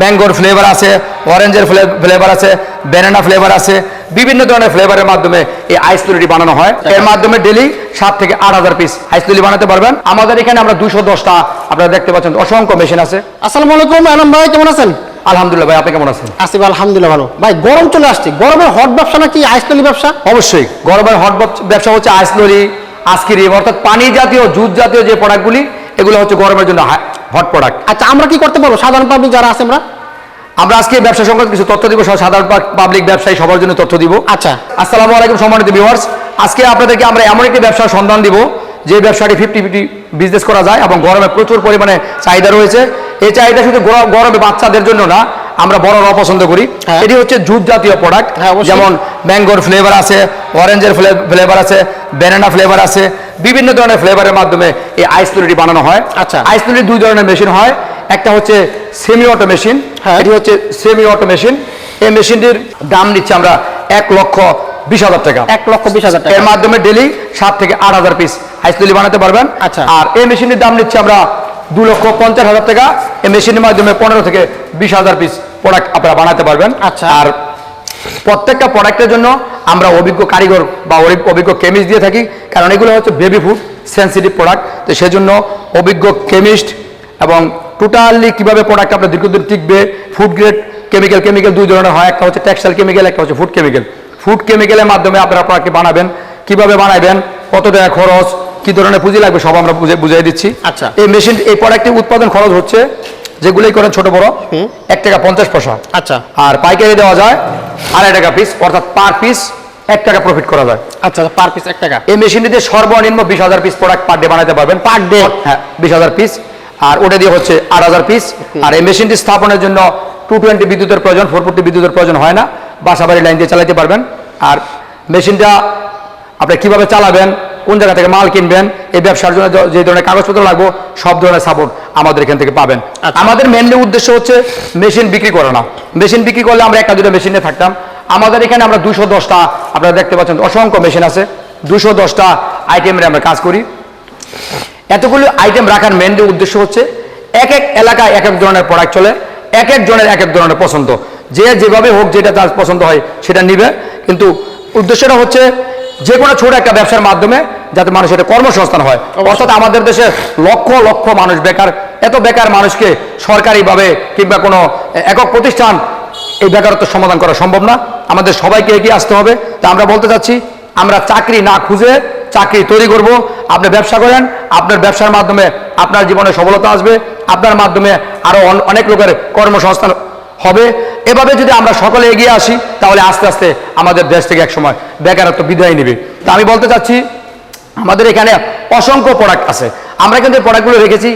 ম্যাঙ্গোর flavour আছে অরেঞ্জের flavour আছে ব্যানানা ফ্লেভার আছে বিভিন্ন ধরনের ফ্লেভারের মাধ্যমে এই আইস লুলিটি বানানো হয়। এর মাধ্যমে ডেলি সাত থেকে আট হাজার পিস আইস লুলি বানাতে পারবেন। আমাদের এখানে আমরা দুশো দশটা আপনারা দেখতে পাচ্ছেন অসংখ্য মেশিন আছে। আসসালামু আলাইকুম আলম ভাই কেমন আছেন? আলহামদুলিল্লাহ ভাই আপনি কেমন আছেন? আসিফ আলহামদুলিল্লাহ ভালো। ভাই গরম চলে আসছে। গরমের হট ব্যবসা নাকি আইসতলি ব্যবসা? অবশ্যই গরমের হট ব্যবসা হচ্ছে অর্থাৎ পানি জাতীয় জুস জাতীয় যে প্রোডাক্টগুলি এগুলো হচ্ছে গরমের জন্য হট প্রোডাক্ট আচ্ছা আমরা কি করতে পারব? সাধারণ পাবলিক যারা আছে আমরা? আমরা আজকে ব্যবসা সংক্রান্ত কিছু তথ্য দিব সাধারণ পাবলিক ব্যবসায়ী সবার জন্য তথ্য দিব। আচ্ছা। আসসালামু আলাইকুম সম্মানিত ভিউয়ার্স আজকে আপনাদেরকে আমরা এমন একটি ব্যবসার সন্ধান দিব যে ব্যবসাটি ফিফটি ফিফটি বিজনেস করা যায় এবং গরমে প্রচুর পরিমাণে চাহিদা রয়েছে। এই চাহিদা শুধু গরমে বাচ্চাদের জন্য না আমরা বড়রাও পছন্দ করি। হ্যাঁ। এটি হচ্ছে জুট জাতীয় প্রোডাক্ট হ্যাঁ, যেমন ম্যাঙ্গোর ফ্লেভার আছে অরেঞ্জের ফ্লেভার আছে ব্যানানা ফ্লেভার আছে বিভিন্ন ধরনের ফ্লেভারের মাধ্যমে এই আইস লুলিটি বানানো হয় আচ্ছা। আইস লুলির দুই ধরনের মেশিন হয় একটা হচ্ছে সেমি অটো মেশিন। এটি হচ্ছে সেমি অটো মেশিন এই মেশিনটির দাম নিচ্ছে আমরা এক লক্ষ বিশ হাজার টাকা এক লক্ষ বিশ হাজার টাকা এর মাধ্যমে ডেলি সাত থেকে আট হাজার পিস আইস আইসলি বানাতে পারবেন আচ্ছা। আর এই মেশিনের দাম নিচ্ছে আমরা দু লক্ষ পঞ্চাশ হাজার টাকা এই মেশিনের মাধ্যমে পনেরো থেকে বিশ হাজার পিস প্রোডাক্ট আপনারা বানাতে পারবেন আচ্ছা। আর প্রত্যেকটা প্রোডাক্টের জন্য আমরা অভিজ্ঞ কারিগর বা অভি- অভিজ্ঞ কেমিস্ট দিয়ে থাকি। কারণ এগুলো হচ্ছে বেবি ফুড সেন্সিটিভ প্রোডাক্ট তো সেজন্য অভিজ্ঞ কেমিস্ট এবং টোটালি কীভাবে প্রোডাক্ট আপনার দীর্ঘদিন টিকবে ফুড গ্রেড কেমিক্যাল কেমিক্যাল দুই ধরনের হয়। একটা হচ্ছে টেক্সটাইল কেমিক্যাল একটা হচ্ছে ফুড কেমিক্যাল ফুড কেমিক্যালের মাধ্যমে আপনারা প্রোডাক্টটি বানাবেন। কীভাবে বানাবেন কত টাকা খরচ কি ধরনের পুঁজি লাগবে সব আমরা বুঝে বুঝিয়ে দিচ্ছি। আচ্ছা। এই মেশিন এই প্রোডাক্টের উৎপাদন খরচ হচ্ছে যেগুলোই করেন ছোট বড় এক টাকা পঞ্চাশ পয়সা। আচ্ছা। আর পাইকারি দেওয়া যায় আড়াই টাকা পিস অর্থাৎ পার পিস এক টাকা প্রফিট করা যায়। আচ্ছা পার পিস এক টাকা। এই মেশিনটিতে সর্বনিম্ন বিশ হাজার পিস প্রোডাক্ট পার ডে বানাতে পারবেন। পার ডে হ্যাঁ বিশ হাজার পিস আর ওটা দিয়ে হচ্ছে আট হাজার পিস আর এই মেশিনটি স্থাপনের জন্য টু টোয়েন্টি বিদ্যুতের প্রয়োজন ফোর ফোরটি বিদ্যুতের প্রয়োজন হয় না। বাসা বাড়ি লাইন দিয়ে চালাতে পারবেন। আর মেশিনটা আপনি কীভাবে চালাবেন কোন জায়গা থেকে মাল কিনবেন এই ব্যবসার জন্য যে ধরনের কাগজপত্র লাগবে সব ধরনের সাপোর্ট আমাদের এখান থেকে পাবেন। আচ্ছা। আমাদের মেনলি উদ্দেশ্য হচ্ছে মেশিন বিক্রি করা না। মেশিন বিক্রি করলে আমরা একটা দুটো মেশিনে থাকতাম। আমাদের এখানে আমরা দুশো দশটা আপনারা দেখতে পাচ্ছেন অসংখ্য মেশিন আছে। দুশো দশটা আইটেমের আমরা কাজ করি। এতগুলো আইটেম রাখার মেন উদ্দেশ্য হচ্ছে এক এক এলাকায় এক এক ধরনের প্রোডাক্ট চলে এক এক জনের এক এক ধরনের পছন্দ। যে যেভাবে হোক যেটা তার পছন্দ হয় সেটা নিবে। কিন্তু উদ্দেশ্যটা হচ্ছে যে কোনো ছোট একটা ব্যবসার মাধ্যমে যাতে মানুষ এটা কর্মসংস্থান হয়। অর্থাৎ আমাদের দেশে লক্ষ লক্ষ মানুষ বেকার এত বেকার মানুষকে সরকারিভাবে কিংবা কোনো একক প্রতিষ্ঠান এই বেকারত্ব সমাধান করা সম্ভব না। আমাদের সবাইকে এগিয়ে আসতে হবে। তা আমরা বলতে চাচ্ছি আমরা চাকরি না খুঁজে চাকরি তৈরি করব। আপনি ব্যবসা করেন আপনার ব্যবসার মাধ্যমে আপনার জীবনে সফলতা আসবে আপনার মাধ্যমে আরও অনেক লোকের কর্মসংস্থান হবে। এভাবে যদি আমরা সকলে এগিয়ে আসি তাহলে আস্তে আস্তে আমাদের দেশ থেকে একসময় বেকারত্ব বিদায় নেবে। তা আমি বলতে চাচ্ছি আমাদের এখানে অসংখ্য প্রোডাক্ট আছে। আমরা কিন্তু এই প্রোডাক্টগুলো রেখেছি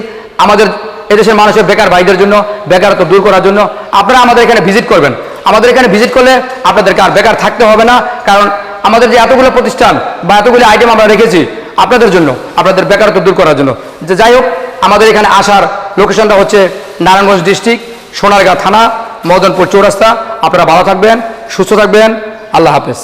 আমাদের এদেশের মানুষের বেকার ভাইদের জন্য, বেকারত্ব দূর করার জন্য। আপনারা আমাদের এখানে ভিজিট করবেন। আমাদের এখানে ভিজিট করলে আপনাদেরকে আর বেকার থাকতে হবে না, কারণ আমাদের যে এতগুলো প্রতিষ্ঠান বা এতগুলো আইটেম আমরা রেখেছি আপনাদের জন্য, আপনাদের বেকারত্ব দূর করার জন্য। যে যাই হোক, আমাদের এখানে আসার লোকেশনটা হচ্ছে নারায়ণগঞ্জ ডিস্ট্রিক্ট সোনারগাঁ থানা, মদনপুর চৌরাস্তা। আপনারা ভালো থাকবেন, সুস্থ থাকবেন। আল্লাহ হাফেজ।